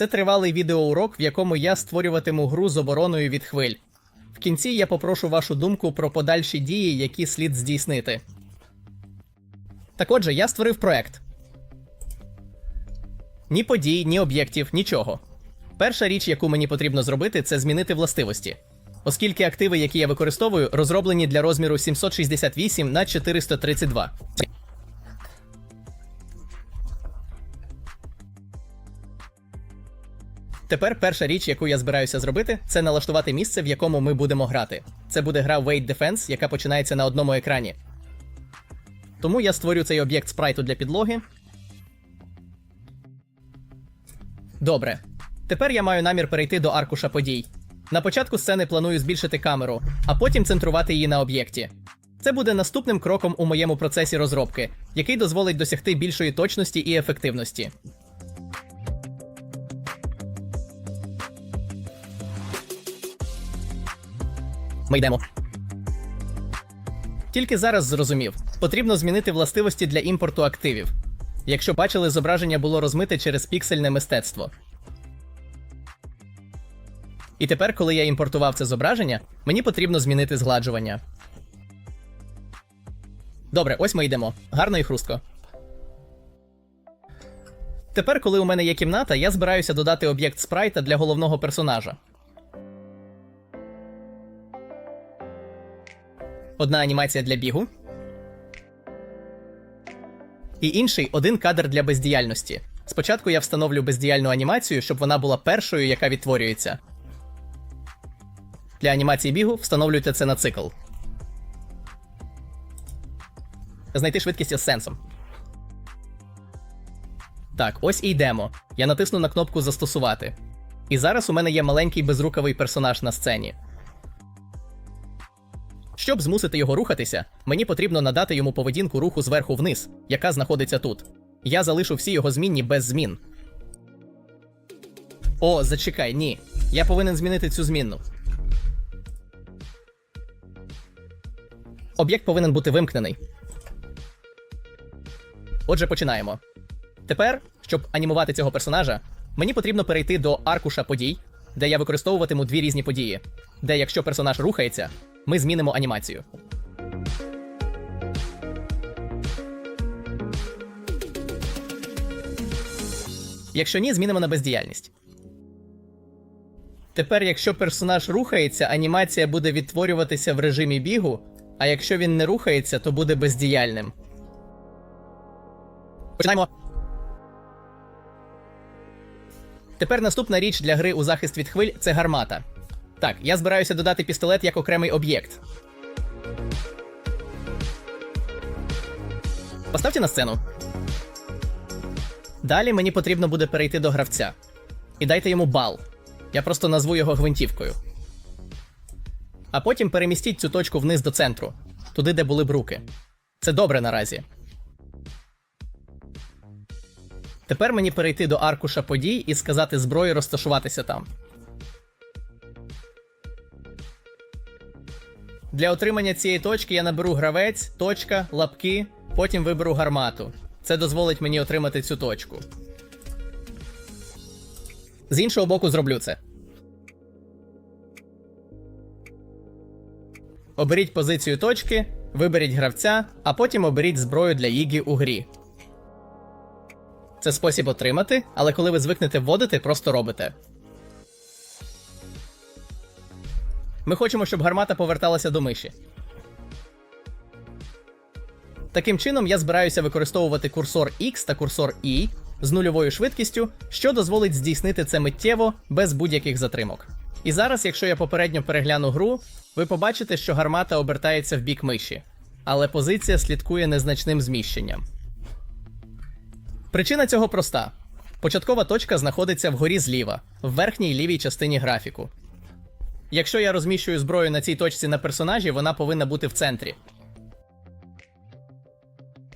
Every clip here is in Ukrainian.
Це тривалий відеоурок, в якому я створюватиму гру з обороною від хвиль. В кінці я попрошу вашу думку про подальші дії, які слід здійснити. Так отже, я створив проект. Ні подій, ні об'єктів, нічого. Перша річ, яку мені потрібно зробити, це змінити властивості. Оскільки активи, які я використовую, розроблені для розміру 768 на 432. Тепер перша річ, яку я збираюся зробити, це налаштувати місце, в якому ми будемо грати. Це буде гра Wait Defense, яка починається на одному екрані. Тому я створю цей об'єкт спрайту для підлоги. Добре. Тепер я маю намір перейти до аркуша подій. На початку сцени планую збільшити камеру, а потім центрувати її на об'єкті. Це буде наступним кроком у моєму процесі розробки, який дозволить досягти більшої точності і ефективності. Ми йдемо. Тільки зараз зрозумів, потрібно змінити властивості для імпорту активів. Якщо бачили, зображення було розмите через піксельне мистецтво. І тепер, коли я імпортував це зображення, мені потрібно змінити згладжування. Добре, ось ми йдемо. Гарно і хрустко. Тепер, коли у мене є кімната, я збираюся додати об'єкт спрайта для головного персонажа. Одна анімація для бігу. І інший один кадр для бездіяльності. Спочатку я встановлю бездіяльну анімацію, щоб вона була першою, яка відтворюється. Для анімації бігу встановлюйте це на цикл. Знайти швидкість із сенсом. Так, ось і йдемо. Я натисну на кнопку Застосувати. І зараз у мене є маленький безрукавий персонаж на сцені. Щоб змусити його рухатися, мені потрібно надати йому поведінку руху зверху вниз, яка знаходиться тут. Я залишу всі його змінні без змін. О, зачекай, ні. Я повинен змінити цю змінну. Об'єкт повинен бути вимкнений. Отже, починаємо. Тепер, щоб анімувати цього персонажа, мені потрібно перейти до аркуша подій, де я використовуватиму дві різні події, де якщо персонаж рухається, ми змінимо анімацію. Якщо ні, змінимо на бездіяльність. Тепер, якщо персонаж рухається, анімація буде відтворюватися в режимі бігу, а якщо він не рухається, то буде бездіяльним. Починаємо. Тепер наступна річ для гри у захист від хвиль це гармата. Так, я збираюся додати пістолет як окремий об'єкт. Поставте на сцену. Далі мені потрібно буде перейти до гравця. І дайте йому бал. Я просто назву його гвинтівкою. А потім перемістіть цю точку вниз до центру, туди, де були б руки. Це добре наразі. Тепер мені перейти до аркуша подій і сказати зброї розташуватися там. Для отримання цієї точки я наберу гравець, точка, лапки, потім виберу гармату. Це дозволить мені отримати цю точку. З іншого боку, зроблю це. Оберіть позицію точки, виберіть гравця, а потім оберіть зброю для Ігі у грі. Це спосіб отримати, але коли ви звикнете вводити, просто робите. Ми хочемо, щоб гармата поверталася до миші. Таким чином, я збираюся використовувати курсор X та курсор Y з нульовою швидкістю, що дозволить здійснити це миттєво без будь-яких затримок. І зараз, якщо я попередньо перегляну гру, ви побачите, що гармата обертається в бік миші, але позиція слідкує незначним зміщенням. Причина цього проста: початкова точка знаходиться вгорі зліва, в верхній лівій частині графіку. Якщо я розміщую зброю на цій точці на персонажі, вона повинна бути в центрі.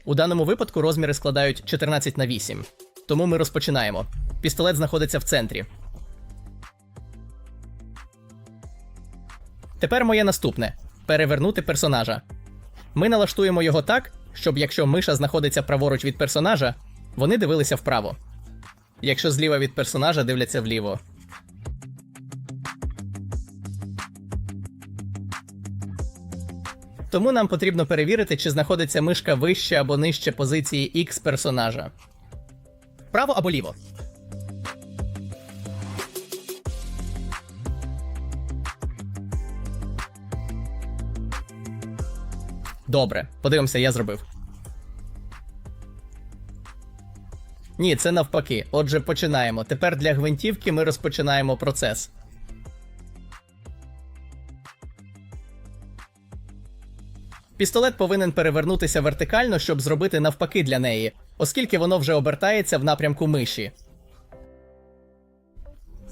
У даному випадку розміри складають 14 на 8. Тому ми розпочинаємо. Пістолет знаходиться в центрі. Тепер моє наступне перевернути персонажа. Ми налаштуємо його так, щоб якщо миша знаходиться праворуч від персонажа, вони дивилися вправо. якщо зліва від персонажа дивляться вліво. Тому нам потрібно перевірити, чи знаходиться мишка вище або нижче позиції X персонажа. Право або ліво. Добре, подивимося, я зробив. Ні, це навпаки. Отже, починаємо. Тепер для гвинтівки ми розпочинаємо процес. Пістолет повинен перевернутися вертикально, щоб зробити навпаки для неї, оскільки воно вже обертається в напрямку миші.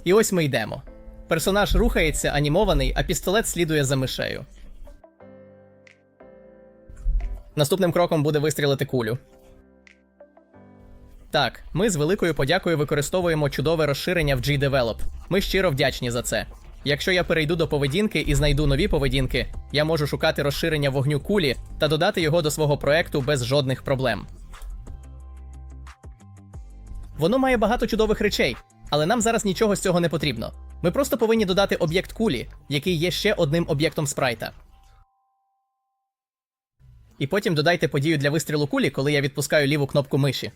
І ось ми йдемо. Персонаж рухається, анімований, а пістолет слідує за мишею. Наступним кроком буде вистрілити кулю. Так, ми з великою подякою використовуємо чудове розширення в G-Develop. Ми щиро вдячні за це. Якщо я перейду до поведінки і знайду нові поведінки, я можу шукати розширення вогню кулі та додати його до свого проекту без жодних проблем. Воно має багато чудових речей, але нам зараз нічого з цього не потрібно. Ми просто повинні додати об'єкт кулі, який є ще одним об'єктом спрайта. І потім додайте подію для вистрілу кулі, коли я відпускаю ліву кнопку миші.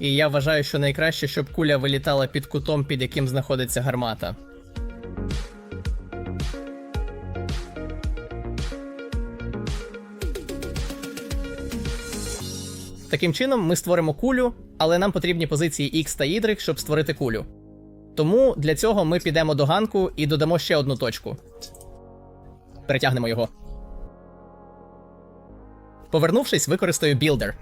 І я вважаю, що найкраще, щоб куля вилітала під кутом, під яким знаходиться гармата. Таким чином, ми створимо кулю, але нам потрібні позиції X та Y, щоб створити кулю. Тому для цього ми підемо до ганку і додамо ще одну точку. Перетягнемо його. Повернувшись, використаю Builder.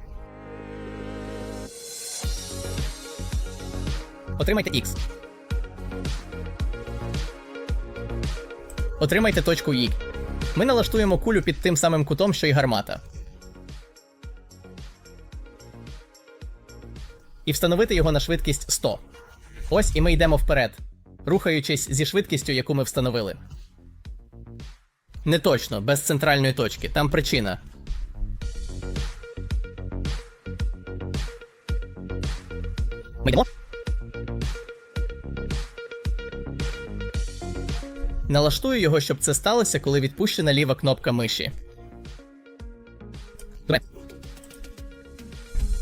Отримайте X. Отримайте точку Y. Ми налаштуємо кулю під тим самим кутом, що й гармата. І встановити його на швидкість 100. Ось і ми йдемо вперед, рухаючись зі швидкістю, яку ми встановили. Не точно, без центральної точки. Там причина. Ми йдемо. Налаштую його, щоб це сталося, коли відпущена ліва кнопка миші.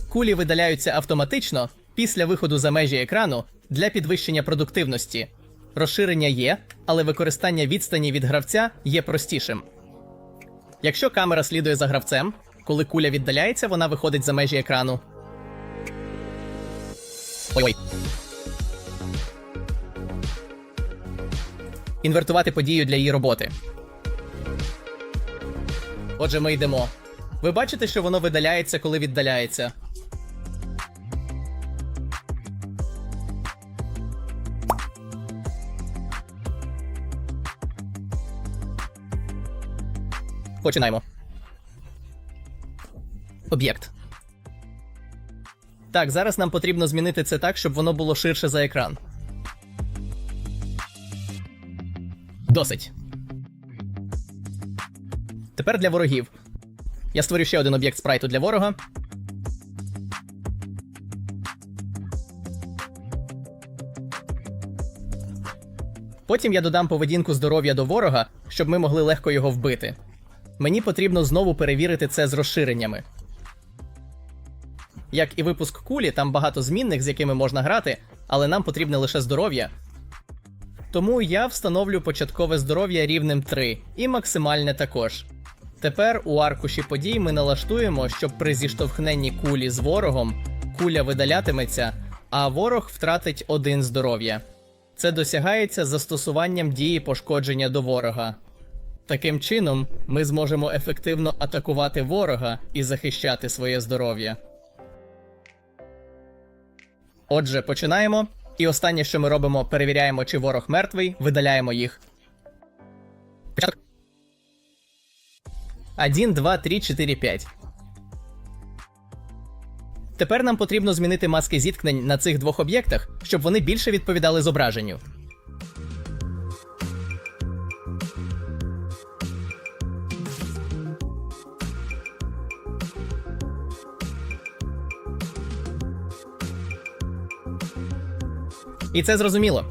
Кулі видаляються автоматично після виходу за межі екрану для підвищення продуктивності. Розширення є, але використання відстані від гравця є простішим. Якщо камера слідує за гравцем, коли куля віддаляється, вона виходить за межі екрану. Ой-ой. Інвертувати подію для її роботи. Отже, ми йдемо. Ви бачите, що воно видаляється, коли віддаляється. Починаємо. Об'єкт. Так, зараз нам потрібно змінити це так, щоб воно було ширше за екран. Досить. Тепер для ворогів. Я створю ще один об'єкт спрайту для ворога. Потім я додам поведінку здоров'я до ворога, щоб ми могли легко його вбити. Мені потрібно знову перевірити це з розширеннями. Як і випуск кулі, там багато змінних, з якими можна грати, але нам потрібне лише здоров'я. Тому я встановлю початкове здоров'я рівнем 3 і максимальне також. Тепер у аркуші подій ми налаштуємо, щоб при зіштовхненні кулі з ворогом куля видалятиметься, а ворог втратить один здоров'я. Це досягається застосуванням дії пошкодження до ворога. Таким чином, ми зможемо ефективно атакувати ворога і захищати своє здоров'я. Отже, починаємо. І останнє, що ми робимо, перевіряємо, чи ворог мертвий, видаляємо їх. Початок. 1, 2, 3, 4, 5. Тепер нам потрібно змінити маски зіткнень на цих двох об'єктах, щоб вони більше відповідали зображенню. І це зрозуміло.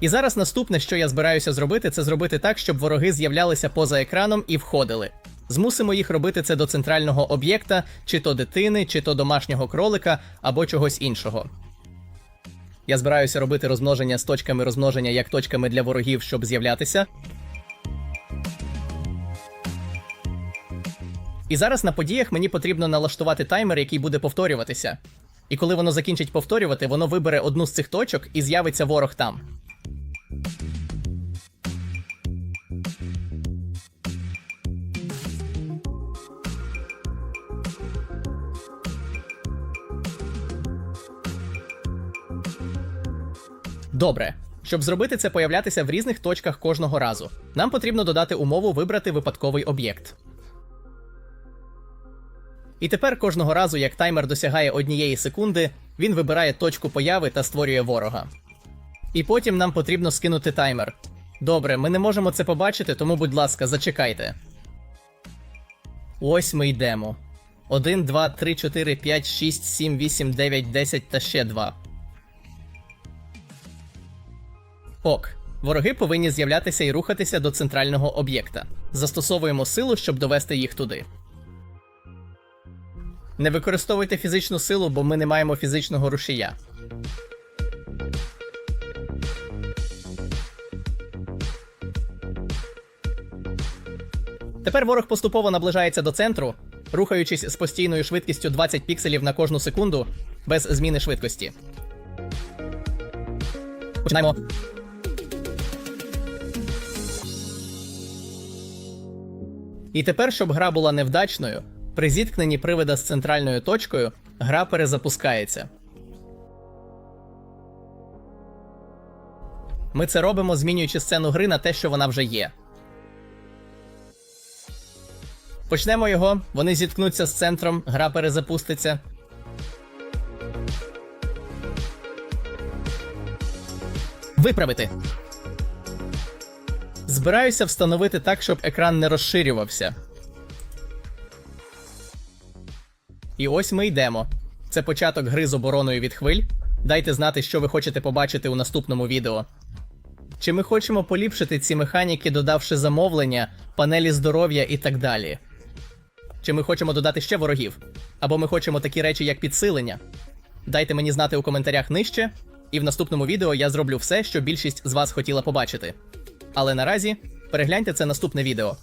І зараз наступне, що я збираюся зробити, це зробити так, щоб вороги з'являлися поза екраном і входили. Змусимо їх робити це до центрального об'єкта, чи то дитини, чи то домашнього кролика, або чогось іншого. Я збираюся робити розмноження з точками розмноження як точками для ворогів, щоб з'являтися. І зараз на подіях мені потрібно налаштувати таймер, який буде повторюватися. І коли воно закінчить повторювати, воно вибере одну з цих точок і з'явиться ворог там. Добре. Щоб зробити це появлятися в різних точках кожного разу, нам потрібно додати умову вибрати випадковий об'єкт. І тепер кожного разу, як таймер досягає однієї секунди, він вибирає точку появи та створює ворога. І потім нам потрібно скинути таймер. Добре, ми не можемо це побачити, тому, будь ласка, зачекайте. Ось ми йдемо. 1, 2, 3, 4, 5, 6, 7, 8, 9, 10 та ще 2. Ок. Вороги повинні з'являтися і рухатися до центрального об'єкта. Застосовуємо силу, щоб довести їх туди. Не використовуйте фізичну силу, бо ми не маємо фізичного рушія. Тепер ворог поступово наближається до центру, рухаючись з постійною швидкістю 20 пікселів на кожну секунду без зміни швидкості. Починаємо. І тепер, щоб гра була невдачною, при зіткненні привида з центральною точкою гра перезапускається. Ми це робимо, змінюючи сцену гри на те, що вона вже є. Почнемо його, вони зіткнуться з центром, гра перезапуститься. Виправити. Збираюся встановити так, щоб екран не розширювався. І ось ми йдемо. Це початок гри з обороною від хвиль. Дайте знати, що ви хочете побачити у наступному відео. Чи ми хочемо поліпшити ці механіки, додавши замовлення, панелі здоров'я і так далі? Чи ми хочемо додати ще ворогів? Або ми хочемо такі речі, як підсилення? Дайте мені знати у коментарях нижче, і в наступному відео я зроблю все, що більшість з вас хотіла побачити. Але наразі перегляньте це наступне відео.